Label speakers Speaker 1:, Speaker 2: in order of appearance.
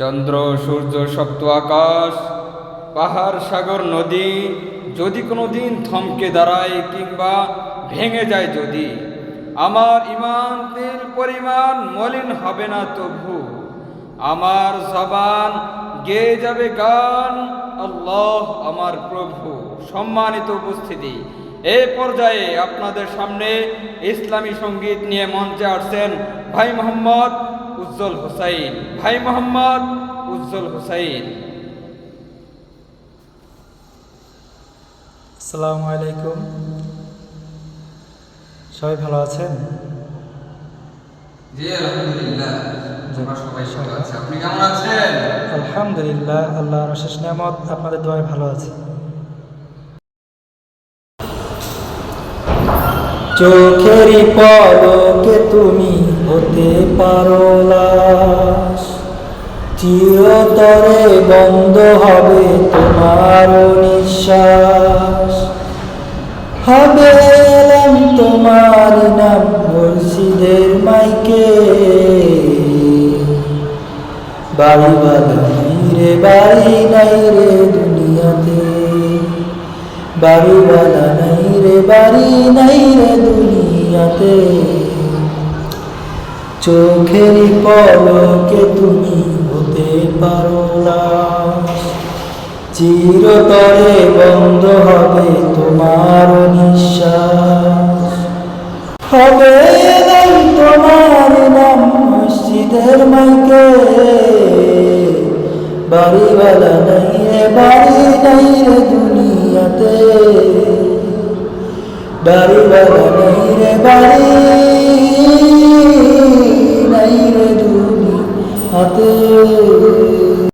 Speaker 1: চন্দ্র, সূর্য, সপ্ত আকাশ, পাহাড়, সাগর, নদী, যদি কোনো দিন থমকে দাঁড়ায় কিংবা ভেঙে যায় যদি, আমার ইমান তিল পরিমাণ মলিন হবে না তবু, আমার জবান গেয়ে যাবে গান, আল্লাহ আমার প্রভু। সম্মানিত উপস্থিতি এই পর্যায়ে আপনাদের সামনে ইসলামী সংগীত নিয়ে মঞ্চে আসছেন ভাই মোহাম্মদ উজ্জ্বল হুসাইন। ভাই মোহাম্মদ উজ্জ্বল হুসাইন।
Speaker 2: আসসালামু আলাইকুম। সবাই ভালো আছেন?
Speaker 1: জি আলহামদুলিল্লাহ। আমরা সবাই ভালো আছি। আপনি কেমন আছেন?
Speaker 2: আলহামদুলিল্লাহ আল্লাহর অশেষ নিয়ামত। আপনাদের দোয়ায় ভালো আছে। চোখেরই পলকে তুমি হতে পারো লাশ। চিরতরে বন্ধ হবে তোমার নিঃশ্বাস। হবে এলাম তোমার নাম মুর্শিদের মাইকে। বাড়ি নাই রে, বাড়ি নাই রে দুনিয়াতে। বাড়ি বালা নাই রে, বাড়ি নাই রে দুনিয়াতে। চোখের পলকে তুমি হতে পারো লাশ চিরতরে বন্ধ হবে তোমার নিঃশ্বাস। হবে তোমার নাম মসজিদের মাইকে। বাড়িওয়ালা নাই রে, বাড়ি নাই রে দুনিয়াতে। বাড়িওয়ালা নাই রে, বাড়ি দুনিয়াতে